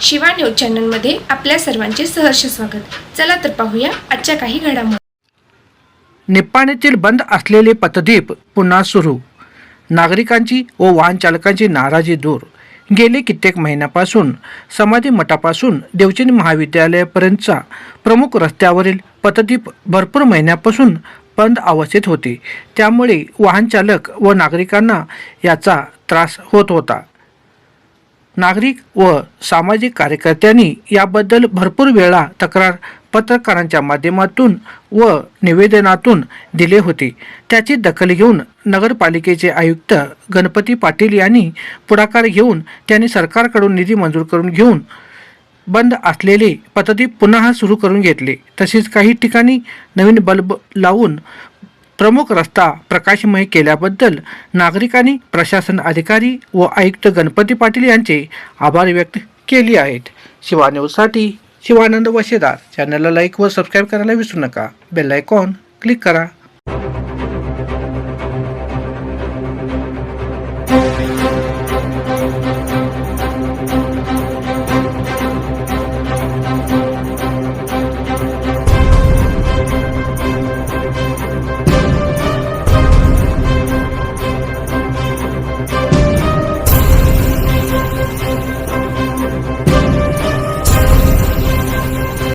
Shiva news चॅनलमध्ये आपल्या सर्वांचे सहर्ष स्वागत. चला तर पाहूया आजच्या काही घडामोडी निप्पाणीतील बंद असलेले पथदीप पुन्हा सुरू. नागरिकांची व वाहन चालकांची नाराजी दूर. गेले कित्येक महिन्यापासून समाधी मठापासून देवचंद महाविद्यालयापर्यंतचा प्रमुख रस्त्यावरील पथदीप भरपूर महिन्यापासून बंद अवस्थेत होते. त्यामुळे वाहन चालक व नागरिकांना याचा त्रास होत होता. नागरिक व सामाजिक कार्यकर्त्यांनी याबद्दल भरपूर वेळा तक्रार पत्रकारांच्या माध्यमातून व निवेदनातून दिले होते. त्याची दखल घेऊन नगरपालिकेचे आयुक्त गणपती पाटील यांनी पुढाकार घेऊन त्यांनी सरकारकडून निधी मंजूर करून घेऊन बंद असलेले पद्धती पुन्हा सुरू करून घेतले. तसेच काही ठिकाणी नवीन बल्ब लावून प्रमुख रस्ता प्रकाशमय केल्याबद्दल नागरिकांनी प्रशासन अधिकारी व आयुक्त गणपती पाटील यांचे आभार व्यक्त केले आहेत. शिवा न्यूजसाठी शिवानंद वशेदार. चॅनलला लाईक व सबस्क्राईब करायला विसरू नका. बेल आयकॉन क्लिक करा.